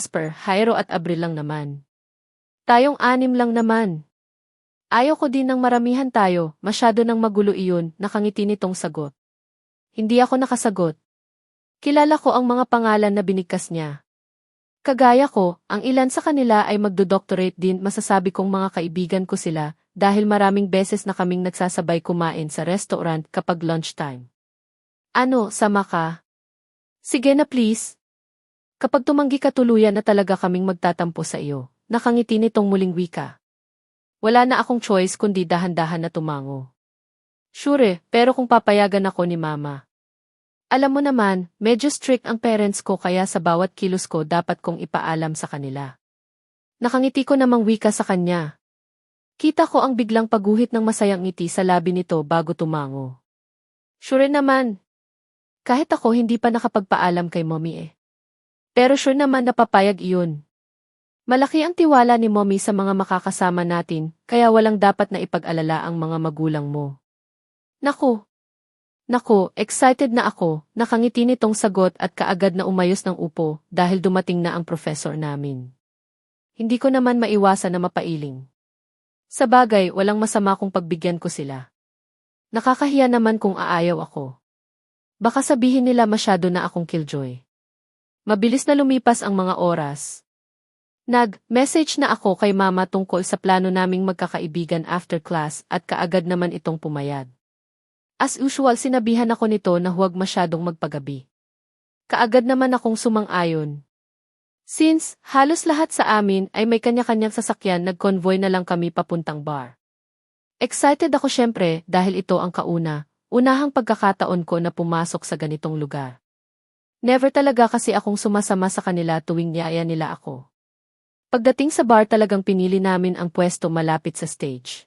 Jasper, Jairo at Abril lang naman. Tayong anim lang naman. Ayaw ko din ng maramihan tayo, masyado nang magulo iyon, nakangiti nitong sagot. Hindi ako nakasagot. Kilala ko ang mga pangalan na binigkas niya. Kagaya ko, ang ilan sa kanila ay magdo-doctorate din masasabi kong mga kaibigan ko sila dahil maraming beses na kaming nagsasabay kumain sa restaurant kapag lunchtime. Ano, sama ka? Sige na please. Kapag tumanggi ka tuluyan na talaga kaming magtatampo sa iyo, nakangiti nitong muling wika. Wala na akong choice kundi dahan-dahan na tumango. Sure, pero kung papayagan ako ni mama. Alam mo naman, medyo strict ang parents ko kaya sa bawat kilos ko dapat kong ipaalam sa kanila. Nakangiti ko namang wika sa kanya. Kita ko ang biglang paguhit ng masayang ngiti sa labi nito bago tumango. Sure naman. Kahit ako hindi pa nakapagpaalam kay mommy eh. Pero sure naman napapayag iyon. Malaki ang tiwala ni mommy sa mga makakasama natin, kaya walang dapat na ipag-alala ang mga magulang mo. Naku! Naku, excited na ako, nakangiti nitong sagot at kaagad na umayos ng upo dahil dumating na ang professor namin. Hindi ko naman maiwasan na mapailing. Sa bagay, walang masama kung pagbigyan ko sila. Nakakahiya naman kung aayaw ako. Baka sabihin nila masyado na akong killjoy. Mabilis na lumipas ang mga oras, Nag-message na ako kay mama tungkol sa plano naming magkakaibigan after class at kaagad naman itong pumayad. As usual sinabihan ako nito na huwag masyadong magpagabi. Kaagad naman akong sumang-ayon. Since halos lahat sa amin ay may kanya-kanyang sasakyan nag-convoy na lang kami papuntang bar. Excited ako syempre dahil ito ang kauna, unahang pagkakataon ko na pumasok sa ganitong lugar. Never talaga kasi akong sumasama sa kanila tuwing niyaya nila ako. Pagdating sa bar talagang pinili namin ang pwesto malapit sa stage.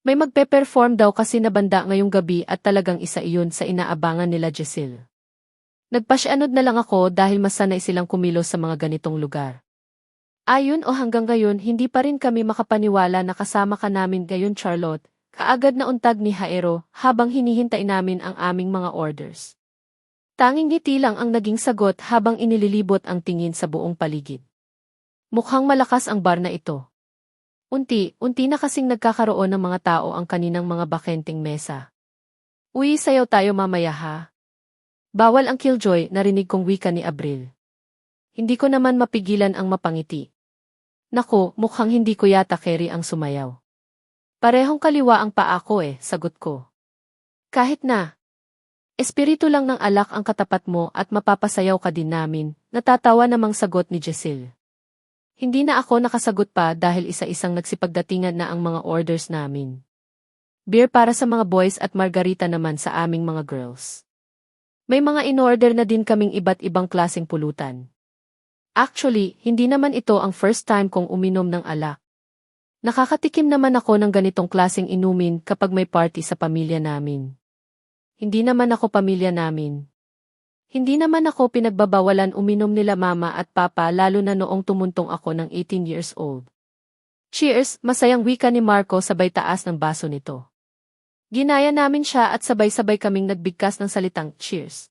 May magpe-perform daw kasi na banda ngayong gabi at talagang isa iyon sa inaabangan nila Jessil. Nagpasyanod na lang ako dahil masanay silang kumilos sa mga ganitong lugar. Ayon o hanggang ngayon hindi pa rin kami makapaniwala na kasama ka namin gayon Charlotte, kaagad na untag ni Haero habang hinihintay namin ang aming mga orders. Tanging ngiti lang ang naging sagot habang inililibot ang tingin sa buong paligid. Mukhang malakas ang bar na ito. Unti, unti na kasing nagkakaroon ng mga tao ang kaninang mga bakenteng mesa. Uy, sayaw tayo mamaya ha. Bawal ang killjoy, narinig kong wika ni Abril. Hindi ko naman mapigilan ang mapangiti. Nako, mukhang hindi ko yata carry ang sumayaw. Parehong kaliwa ang paa ko eh, sagot ko. Kahit na. Espiritu lang ng alak ang katapat mo at mapapasayaw ka din namin, natatawa namang sagot ni Jessil. Hindi na ako nakasagot pa dahil isa-isang nagsipagdatingan na ang mga orders namin. Beer para sa mga boys at margarita naman sa aming mga girls. May mga in-order na din kaming iba't ibang klaseng pulutan. Actually, hindi naman ito ang first time kong uminom ng alak. Nakakatikim naman ako ng ganitong klaseng inumin kapag may party sa pamilya namin. Hindi naman ako pamilya namin. Hindi naman ako pinagbabawalan uminom nila mama at papa lalo na noong tumuntong ako ng 18 years old. Cheers, masayang wika ni Marco sabay taas ng baso nito. Ginaya namin siya at sabay-sabay kaming nagbigkas ng salitang cheers.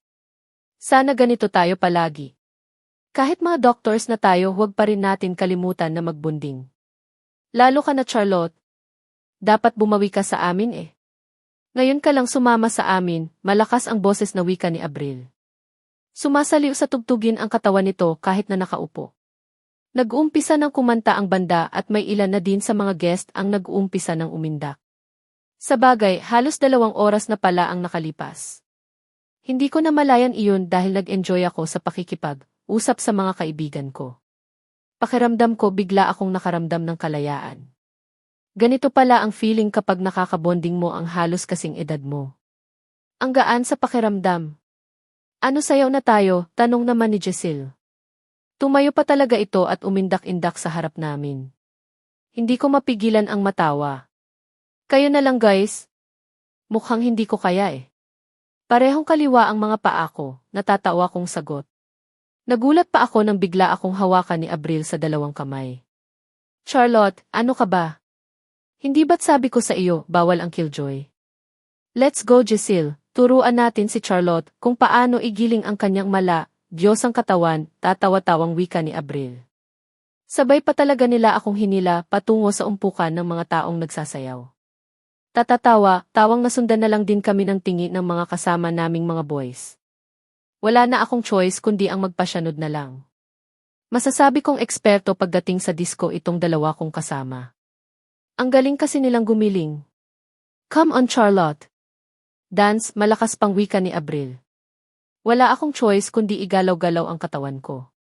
Sana ganito tayo palagi. Kahit mga doctors na tayo huwag pa rin natin kalimutan na magbunding. Lalo ka na Charlotte. Dapat bumawi ka sa amin eh. Ngayon ka lang sumama sa amin, malakas ang boses na wika ni Abril. Sumasaliw sa tugtugin ang katawan nito kahit na nakaupo. Nag-uumpisa ng kumanta ang banda at may ilan na din sa mga guest ang nag-uumpisa ng umindak. Sa bagay, halos dalawang oras na pala ang nakalipas. Hindi ko na malayan iyon dahil nag-enjoy ako sa pakikipag, usap sa mga kaibigan ko. Pakiramdam ko bigla akong nakaramdam ng kalayaan. Ganito pala ang feeling kapag nakakabonding mo ang halos kasing edad mo. Ang gaan sa pakiramdam, ano sayaw na tayo, tanong naman ni Jessil. Tumayo pa talaga ito at umindak-indak sa harap namin. Hindi ko mapigilan ang matawa. Kayo na lang guys. Mukhang hindi ko kaya eh. Parehong kaliwa ang mga paa ko, natatawa kong sagot. Nagulat pa ako nang bigla akong hawakan ni Abril sa dalawang kamay. Charlotte, ano ka ba? Hindi ba't sabi ko sa iyo, bawal ang killjoy? Let's go Jessil, Turuan natin si Charlotte kung paano igiling ang kanyang mala, Diyos ang katawan, tatawa-tawang wika ni Abril. Sabay pa talaga nila akong hinila patungo sa umpukan ng mga taong nagsasayaw. Tatatawa, tawang nasundan na lang din kami ng tingi ng mga kasama naming mga boys. Wala na akong choice kundi ang magpasyanod na lang. Masasabi kong eksperto pagdating sa disco itong dalawa kong kasama. Ang galing kasi nilang gumiling. Come on Charlotte. Dance, malakas pang wika ni Abril. Wala akong choice kundi igalaw-galaw ang katawan ko.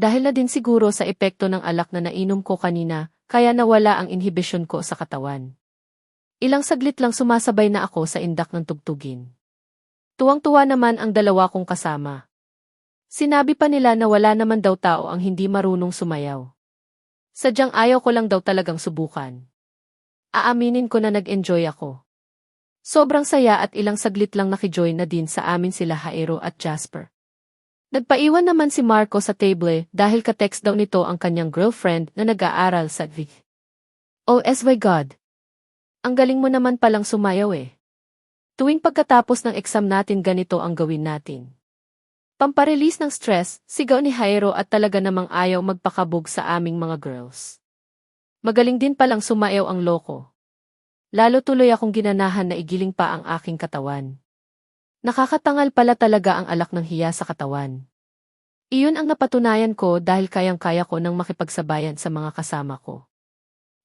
Dahil na din siguro sa epekto ng alak na nainom ko kanina, kaya nawala ang inhibition ko sa katawan. Ilang saglit lang sumasabay na ako sa indak ng tugtugin. Tuwang-tuwa naman ang dalawa kong kasama. Sinabi pa nila na wala naman daw tao ang hindi marunong sumayaw. Sadyang ayaw ko lang daw talagang subukan. Aaminin ko na nag-enjoy ako. Sobrang saya at ilang saglit lang nakijoin na din sa amin sila Haero at Jasper. Nagpaiwan naman si Marco sa table dahil ka-text daw nito ang kanyang girlfriend na nag-aaral sa VIC. Oh my God! Ang galing mo naman palang sumayaw eh. Tuwing pagkatapos ng exam natin ganito ang gawin natin. Pamparelease ng stress, sigaw ni Jairo at talaga namang ayaw magpakabog sa aming mga girls. Magaling din palang sumayaw ang loko. Lalo tuloy akong ginanahan na igiling pa ang aking katawan. Nakakatangal pala talaga ang alak ng hiya sa katawan. Iyon ang napatunayan ko dahil kayang-kaya ko nang makipagsabayan sa mga kasama ko.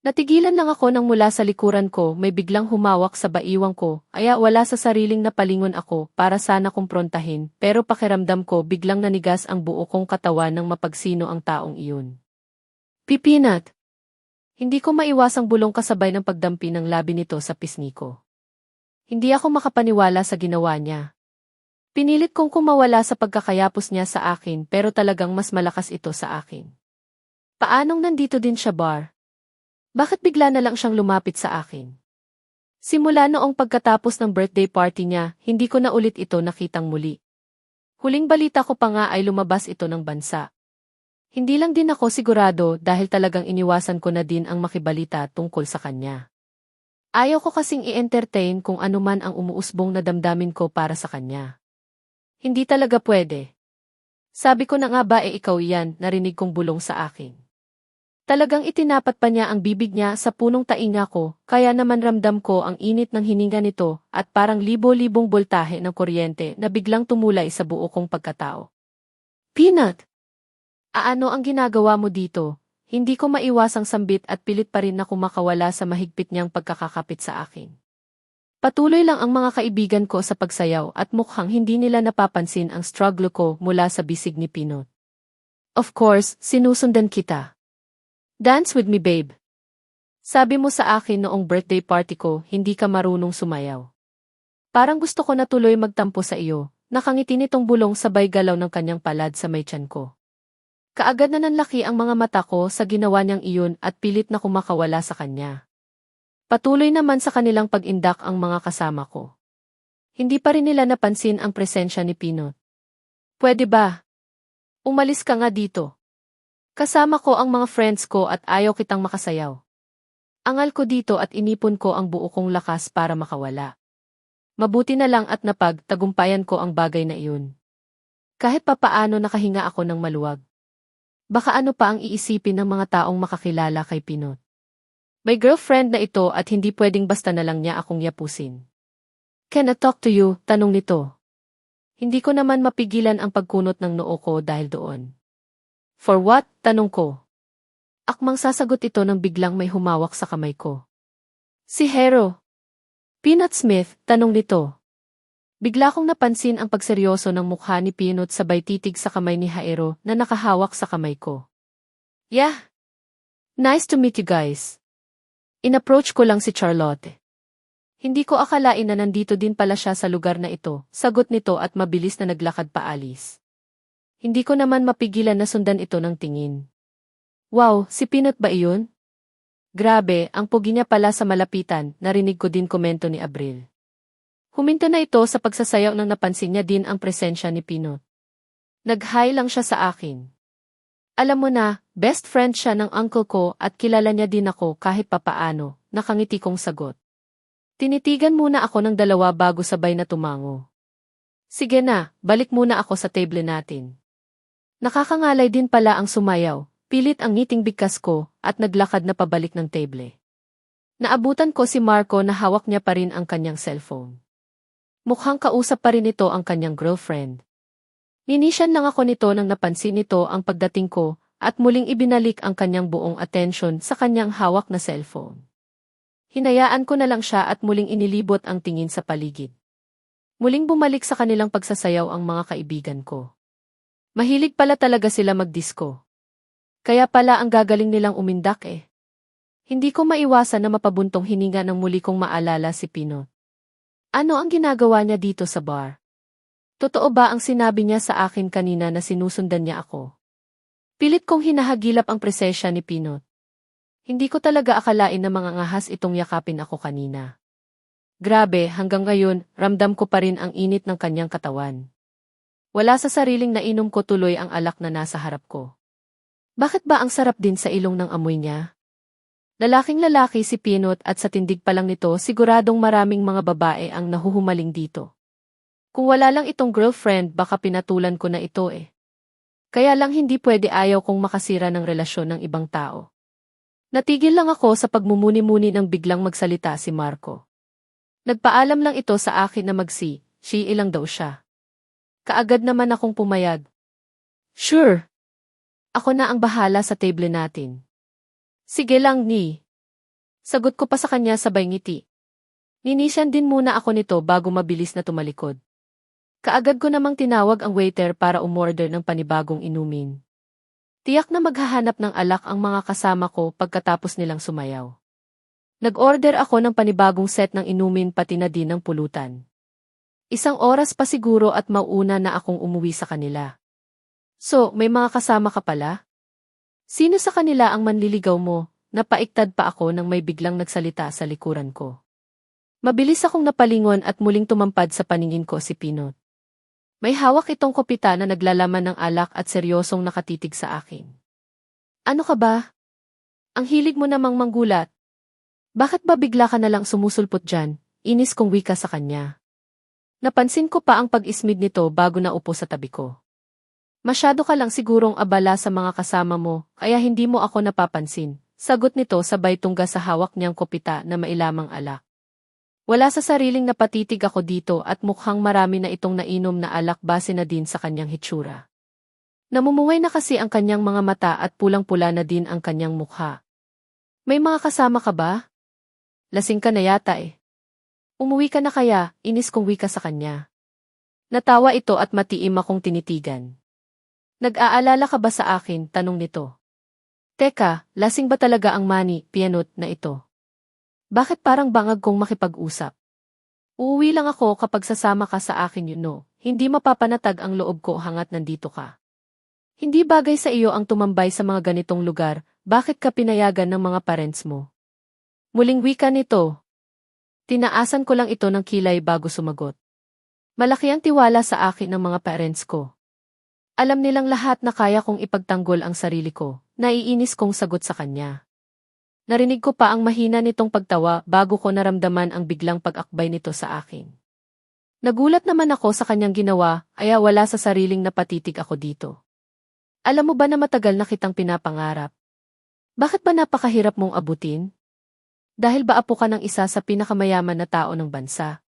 Natigilan lang ako nang mula sa likuran ko may biglang humawak sa baiwang ko, aya wala sa sariling napalingon ako para sana kumprontahin, pero pakiramdam ko biglang nanigas ang buo kong katawan ng mapagsino ang taong iyon. Pipinat! Hindi ko maiwasang bulong kasabay ng pagdampi ng labi nito sa pisngi ko. Hindi ako makapaniwala sa ginawa niya. Pinilit kong kumawala sa pagkakayapos niya sa akin pero talagang mas malakas ito sa akin. Paanong nandito din siya bar? Bakit bigla na lang siyang lumapit sa akin? Simula noong pagkatapos ng birthday party niya, hindi ko na ulit ito nakitang muli. Huling balita ko pa nga ay lumabas ito ng bansa. Hindi lang din ako sigurado dahil talagang iniwasan ko na din ang makibalita tungkol sa kanya. Ayaw ko kasing i-entertain kung anuman ang umuusbong na damdamin ko para sa kanya. Hindi talaga pwede. Sabi ko na nga ba e ikaw yan, narinig kong bulong sa akin. Talagang itinapat pa niya ang bibig niya sa punong tainga ko, kaya naman ramdam ko ang init ng hininga nito at parang libo-libong boltahe ng kuryente na biglang tumulay sa buo kong pagkatao. Peanut! Aano ang ginagawa mo dito? Hindi ko maiwasang sambit at pilit pa rin na kumakawala sa mahigpit niyang pagkakakapit sa akin. Patuloy lang ang mga kaibigan ko sa pagsayaw at mukhang hindi nila napapansin ang struggle ko mula sa bisig ni Pinot. Of course, sinusundan kita. Dance with me babe. Sabi mo sa akin noong birthday party ko, hindi ka marunong sumayaw. Parang gusto ko na tuloy magtampo sa iyo, nakangiti nitong bulong sabay galaw ng kanyang palad sa may tiyan ko. Kaagad na nanlaki ang mga mata ko sa ginawa niyang iyon at pilit na kumakawala sa kanya. Patuloy naman sa kanilang pag-indak ang mga kasama ko. Hindi pa rin nila napansin ang presensya ni Pinot. Pwede ba? Umalis ka nga dito. Kasama ko ang mga friends ko at ayaw kitang makasayaw. Angal ko dito at inipon ko ang buo kong lakas para makawala. Mabuti na lang at napag-tagumpayan ko ang bagay na iyon. Kahit papaano nakahinga ako ng maluwag. Baka ano pa ang iisipin ng mga taong makakilala kay Pinot. May girlfriend na ito at hindi pwedeng basta na lang niya akong yapusin. Can I talk to you? Tanong nito. Hindi ko naman mapigilan ang pagkunot ng noo ko dahil doon. For what? Tanong ko. Akmang sasagot ito nang biglang may humawak sa kamay ko. Si Hero. Peanut Smith, tanong nito. Bigla kong napansin ang pagseryoso ng mukha ni Peanut sabay titig sa kamay ni Haero na nakahawak sa kamay ko. Yeah. Nice to meet you guys. Inapproach ko lang si Charlotte. Hindi ko akalain na nandito din pala siya sa lugar na ito, sagot nito at mabilis na naglakad paalis. Hindi ko naman mapigilan na sundan ito ng tingin. Wow, si Pinot ba iyon? Grabe, ang pugi niya pala sa malapitan, narinig ko din komento ni Abril. Huminto na ito sa pagsasayaw nang napansin niya din ang presensya ni Pinot. Nag-hi lang siya sa akin. Alam mo na, best friend siya ng uncle ko at kilala niya din ako kahit papaano, nakangiti kong sagot. Tinitigan muna ako ng dalawa bago sabay na tumango. Sige na, balik muna ako sa table natin. Nakakangalay din pala ang sumayaw, pilit ang ngiting bigkas ko, at naglakad na pabalik ng table. Naabutan ko si Marco na hawak niya pa rin ang kanyang cellphone. Mukhang kausap pa rin ito ang kanyang girlfriend. Ninisyan lang ako nito nang napansin nito ang pagdating ko at muling ibinalik ang kanyang buong atensyon sa kanyang hawak na cellphone. Hinayaan ko na lang siya at muling inilibot ang tingin sa paligid. Muling bumalik sa kanilang pagsasayaw ang mga kaibigan ko. Mahilig pala talaga sila magdisco. Kaya pala ang gagaling nilang umindak eh. Hindi ko maiwasan na mapabuntong hininga nang muli kong maalala si Pinot. Ano ang ginagawa niya dito sa bar? Totoo ba ang sinabi niya sa akin kanina na sinusundan niya ako? Pilit kong hinahagilap ang presensya ni Pinot. Hindi ko talaga akalain na mga ngahas itong yakapin ako kanina. Grabe, hanggang ngayon, ramdam ko pa rin ang init ng kanyang katawan. Wala sa sariling nainom ko tuloy ang alak na nasa harap ko. Bakit ba ang sarap din sa ilong ng amoy niya? Lalaking lalaki si Pinot at sa tindig pa lang nito siguradong maraming mga babae ang nahuhumaling dito. Kung wala lang itong girlfriend baka pinatulan ko na ito eh. Kaya lang hindi pwede ayaw kong makasira ng relasyon ng ibang tao. Natigil lang ako sa pagmumuni-muni ng biglang magsalita si Marco. Nagpaalam lang ito sa akin na magsi, si ilang daw siya. Kaagad naman akong pumayag. Sure. Ako na ang bahala sa table natin. Sige lang ni. Sagot ko pa sa kanya sabay ngiti. Ninisyan din muna ako nito bago mabilis na tumalikod. Kaagad ko namang tinawag ang waiter para umorder ng panibagong inumin. Tiyak na maghahanap ng alak ang mga kasama ko pagkatapos nilang sumayaw. Nag-order ako ng panibagong set ng inumin pati na din ng pulutan. Isang oras pa siguro at mauuna na akong umuwi sa kanila. So, may mga kasama ka pala? Sino sa kanila ang manliligaw mo? Napaiktad pa ako nang may biglang nagsalita sa likuran ko. Mabilis akong napalingon at muling tumampad sa paningin ko si Pinot. May hawak itong kopita na naglalaman ng alak at seryosong nakatitig sa akin. Ano ka ba? Ang hilig mo namang manggulat. Bakit ba bigla ka na lang sumusulpot dyan? Inis kong wika sa kanya. Napansin ko pa ang pag-ismid nito bago naupo sa tabi ko. Masyado ka lang sigurong abala sa mga kasama mo, kaya hindi mo ako napapansin. Sagot nito sabay tungga sa hawak niyang kopita na mailamang alak. Wala sa sariling napatitig ako dito at mukhang marami na itong nainom na alak base na din sa kanyang hitsura. Namumuhay na kasi ang kanyang mga mata at pulang-pula na din ang kanyang mukha. May mga kasama ka ba? Lasing ka na yata eh. Umuwi ka na kaya, inis kong wika sa kanya. Natawa ito at matiim akong tinitigan. Nag-aalala ka ba sa akin, tanong nito. Teka, lasing ba talaga ang mani, pianot na ito? Bakit parang bangag kong makipag-usap? Uuwi lang ako kapag sasama ka sa akin yun no, hindi mapapanatag ang loob ko hangat nandito ka. Hindi bagay sa iyo ang tumambay sa mga ganitong lugar, bakit ka pinayagan ng mga parents mo? Muling wika nito. Tinaasan ko lang ito ng kilay bago sumagot. Malaki ang tiwala sa akin ng mga parents ko. Alam nilang lahat na kaya kong ipagtanggol ang sarili ko, naiinis kong sagot sa kanya. Narinig ko pa ang mahina nitong pagtawa bago ko naramdaman ang biglang pag-akbay nito sa akin. Nagulat naman ako sa kanyang ginawa, kaya wala sa sariling napatitig ako dito. Alam mo ba na matagal na kitang pinapangarap? Bakit ba napakahirap mong abutin? Dahil ba apo ka ng isa sa pinakamayaman na tao ng bansa?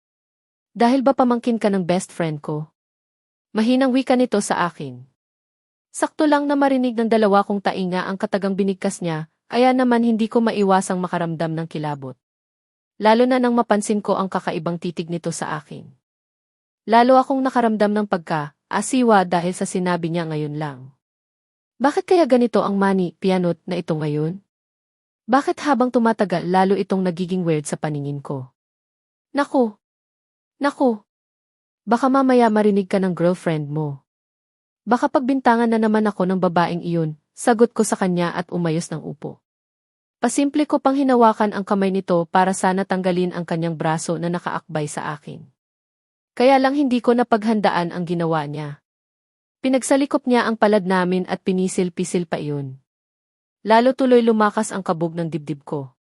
Dahil ba pamangkin ka ng best friend ko? Mahinang wika nito sa akin. Sakto lang na marinig ng dalawa kong tainga ang katagang binigkas niya, kaya naman hindi ko maiwasang makaramdam ng kilabot. Lalo na nang mapansin ko ang kakaibang titig nito sa akin. Lalo akong nakaramdam ng pagka-asiwa dahil sa sinabi niya ngayon lang. Bakit kaya ganito ang mani, pianot na ito ngayon? Bakit habang tumatagal lalo itong nagiging weird sa paningin ko? Naku! Naku! Baka mamaya marinig ka ng girlfriend mo. Baka pagbintangan na naman ako ng babaeng iyon, Sagot ko sa kanya at umayos ng upo. Pasimple ko pang hinawakan ang kamay nito para sana tanggalin ang kanyang braso na nakaakbay sa akin. Kaya lang hindi ko napaghandaan ang ginawa niya. Pinagsalikop niya ang palad namin at pinisil-pisil pa iyon. Lalo tuloy lumakas ang kabog ng dibdib ko.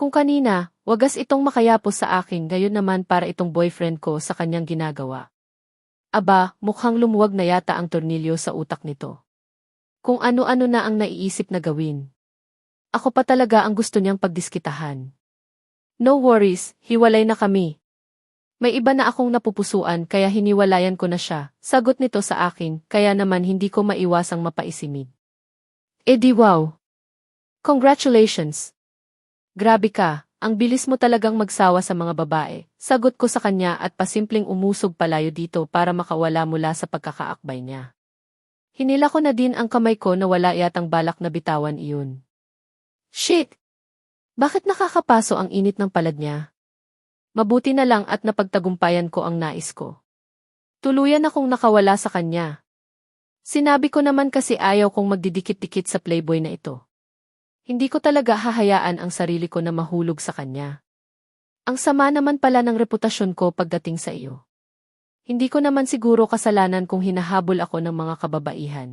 Kung kanina, wagas itong makayapos sa akin gayon naman para itong boyfriend ko sa kanyang ginagawa. Aba, mukhang lumuwag na yata ang tornilyo sa utak nito. Kung ano-ano na ang naiisip na gawin. Ako pa talaga ang gusto niyang pagdiskitahan. No worries, hiwalay na kami. May iba na akong napupusuan kaya hiniwalayan ko na siya, sagot nito sa akin, kaya naman hindi ko maiwasang mapaisimid. Di wow! Congratulations! Grabe ka, ang bilis mo talagang magsawa sa mga babae, sagot ko sa kanya at pasimpleng umusog palayo dito para makawala mula sa pagkakaakbay niya. Hinila ko na din ang kamay ko na wala yatang balak na bitawan iyon. Shit! Bakit nakakapaso ang init ng palad niya? Mabuti na lang at napagtagumpayan ko ang nais ko. Tuluyan akong nakawala sa kanya. Sinabi ko naman kasi ayaw kong magdidikit-dikit sa playboy na ito. Hindi ko talaga hahayaan ang sarili ko na mahulog sa kanya. Ang sama naman pala ng reputasyon ko pagdating sa iyo. Hindi ko naman siguro kasalanan kung hinahabol ako ng mga kababaihan.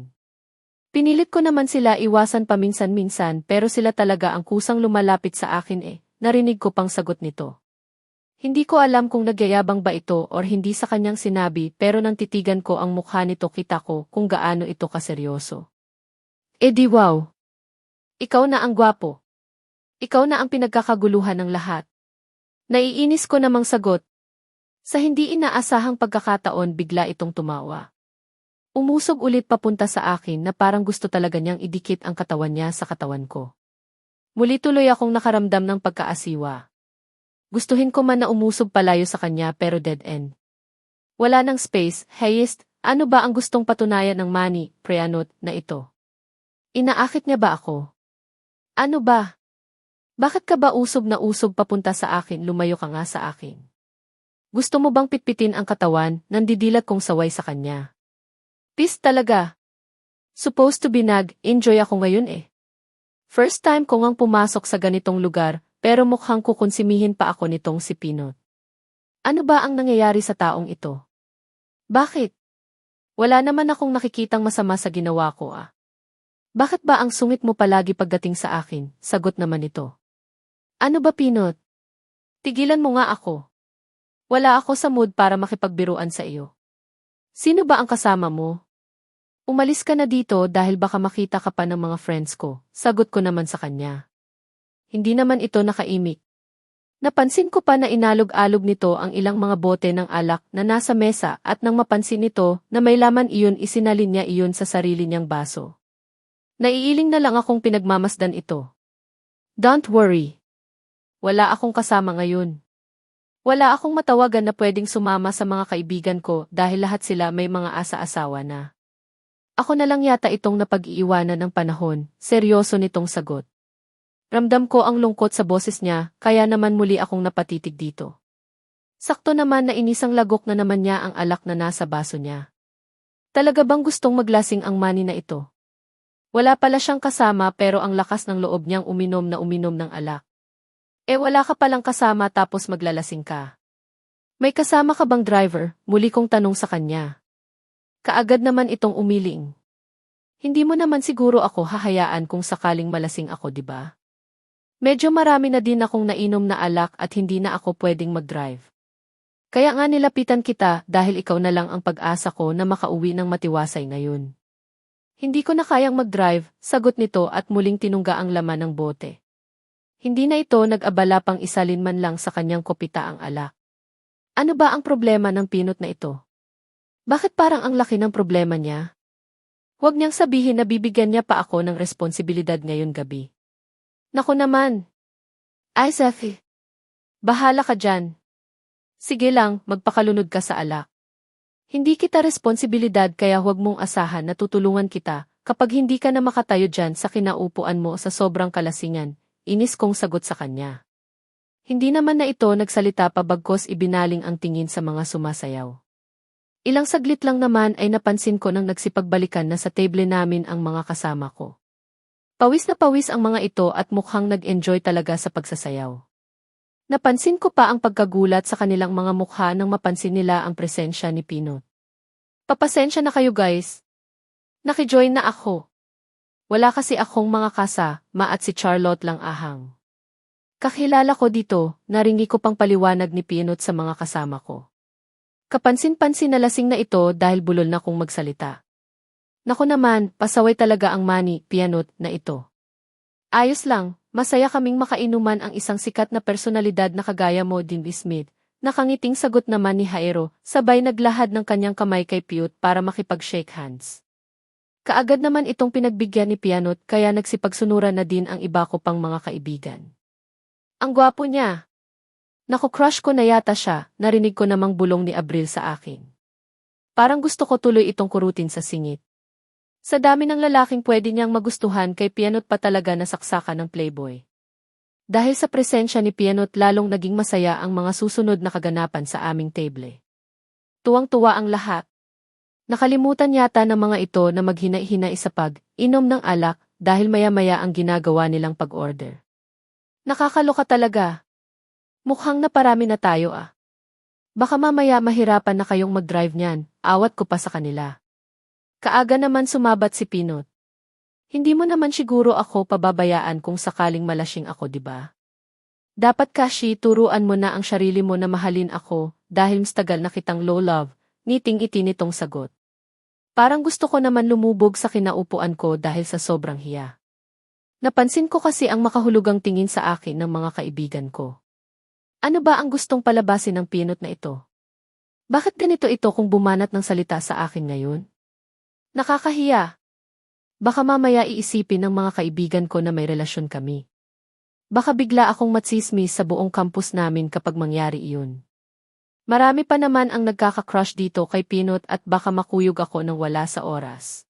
Pinilit ko naman sila iwasan paminsan-minsan pero sila talaga ang kusang lumalapit sa akin eh, narinig ko pang sagot nito. Hindi ko alam kung nagyayabang ba ito or hindi sa kanyang sinabi pero nang titigan ko ang mukha nito kita ko kung gaano ito kaseryoso. Eh di wow! Ikaw na ang gwapo. Ikaw na ang pinagkakaguluhan ng lahat. Naiinis ko namang sagot. Sa hindi inaasahang pagkakataon bigla itong tumawa. Umusog ulit papunta sa akin na parang gusto talaga niyang idikit ang katawan niya sa katawan ko. Muli tuloy akong nakaramdam ng pagkaasiwa. Gustuhin ko man na umusog palayo sa kanya pero dead end. Wala ng space, highest, ano ba ang gustong patunayan ng money, preanot, na ito? Inaakit niya ba ako? Ano ba? Bakit ka ba usog na usog papunta sa akin lumayo ka nga sa akin? Gusto mo bang pitpitin ang katawan, nandidilat kong saway sa kanya? Peace talaga. Supposed to be nag-enjoy ako ngayon eh. First time ko ngang pumasok sa ganitong lugar, pero mukhang kukonsimihin pa ako nitong si Pinot. Ano ba ang nangyayari sa taong ito? Bakit? Wala naman akong nakikitang masama sa ginawa ko ah. Bakit ba ang sungit mo palagi pagdating sa akin? Sagot naman ito. Ano ba Pinot? Tigilan mo nga ako. Wala ako sa mood para makipagbiruan sa iyo. Sino ba ang kasama mo? Umalis ka na dito dahil baka makita ka pa ng mga friends ko, sagot ko naman sa kanya. Hindi naman ito nakaimik. Napansin ko pa na inalog-alog nito ang ilang mga bote ng alak na nasa mesa at nang mapansin nito na may laman iyon isinalin niya iyon sa sarili niyang baso. Naiiling na lang akong pinagmamasdan ito. Don't worry. Wala akong kasama ngayon. Wala akong matawagan na pwedeng sumama sa mga kaibigan ko dahil lahat sila may mga asa-asawa na. Ako na lang yata itong napag-iiwanan ng panahon, seryoso nitong sagot. Ramdam ko ang lungkot sa boses niya, kaya naman muli akong napatitig dito. Sakto naman na inisang lagok na naman niya ang alak na nasa baso niya. Talaga bang gustong maglasing ang mani na ito? Wala pala siyang kasama pero ang lakas ng loob niyang uminom na uminom ng alak. Eh wala ka palang kasama tapos maglalasing ka. May kasama ka bang driver? Muli kong tanong sa kanya. Kaagad naman itong umiling. Hindi mo naman siguro ako hahayaan kung sakaling malasing ako, di ba? Medyo marami na din akong nainom na alak at hindi na ako pwedeng mag-drive. Kaya nga nilapitan kita dahil ikaw na lang ang pag-asa ko na makauwi ng matiwasay ngayon. Hindi ko na kayang mag-drive, sagot nito at muling tinungga ang laman ng bote. Hindi na ito nag-abala pang isalin man lang sa kanyang kopita ang alak. Ano ba ang problema ng pinot na ito? Bakit parang ang laki ng problema niya? Huwag niyang sabihin na bibigyan niya pa ako ng responsibilidad ngayon gabi. Naku naman! Ay, Safi. Bahala ka dyan. Sige lang, magpakalunod ka sa alak. Hindi kita responsibilidad kaya huwag mong asahan na tutulungan kita kapag hindi ka na makatayo dyan sa kinaupuan mo sa sobrang kalasingan, inis kong sagot sa kanya. Hindi naman na ito nagsalita pa bagkos ibinaling ang tingin sa mga sumasayaw. Ilang saglit lang naman ay napansin ko nang nagsipagbalikan na sa table namin ang mga kasama ko. Pawis na pawis ang mga ito at mukhang nag-enjoy talaga sa pagsasayaw. Napansin ko pa ang pagkagulat sa kanilang mga mukha nang mapansin nila ang presensya ni Pinot. Papasensya na kayo guys. Nakijoin na ako. Wala kasi akong mga kasa, ma at si Charlotte lang ahang. Kakilala ko dito, naringi ko pang paliwanag ni Pinot sa mga kasama ko. Kapansin-pansin na lasing na ito dahil bulol na kong magsalita. Naku naman, pasaway talaga ang mani, pianot, na ito. Ayos lang, masaya kaming makainuman ang isang sikat na personalidad na kagaya mo, Dinby Smith. Nakangiting sagot naman ni Jairo, sabay naglahad ng kanyang kamay kay Piot para makipag-shake hands. Kaagad naman itong pinagbigyan ni Pianot kaya nagsipagsunuran na din ang iba ko pang mga kaibigan. Ang gwapo niya. Naku crush ko na yata siya, narinig ko namang bulong ni Abril sa akin. Parang gusto ko tuloy itong kurutin sa singit. Sa dami ng lalaking pwede niyang magustuhan kay Pianot pa talaga nasaksakan ng playboy. Dahil sa presensya ni Pianot lalong naging masaya ang mga susunod na kaganapan sa aming table. Tuwang-tuwa ang lahat. Nakalimutan yata ng mga ito na maghina-hina sa pag-inom ng alak dahil maya-maya ang ginagawa nilang pag-order. Nakakaloka talaga. Mukhang naparami na tayo ah. Baka mamaya mahirapan na kayong mag-drive niyan, awat ko pa sa kanila. Kaaga naman sumabat si Pinot. Hindi mo naman siguro ako pababayaan kung sakaling malasing ako, di ba? Dapat kasi turuan mo na ang sarili mo na mahalin ako dahil mstagal na kitang low love, niting itinitong sagot. Parang gusto ko naman lumubog sa kinaupuan ko dahil sa sobrang hiya. Napansin ko kasi ang makahulugang tingin sa akin ng mga kaibigan ko. Ano ba ang gustong palabasin ng pinot na ito? Bakit ganito ito kung bumanat ng salita sa akin ngayon? Nakakahiya. Baka mamaya iisipin ng mga kaibigan ko na may relasyon kami. Baka bigla akong matsismis sa buong campus namin kapag mangyari iyon. Marami pa naman ang nagkaka-crush dito kay Pinot at baka makuyog ako ng wala sa oras.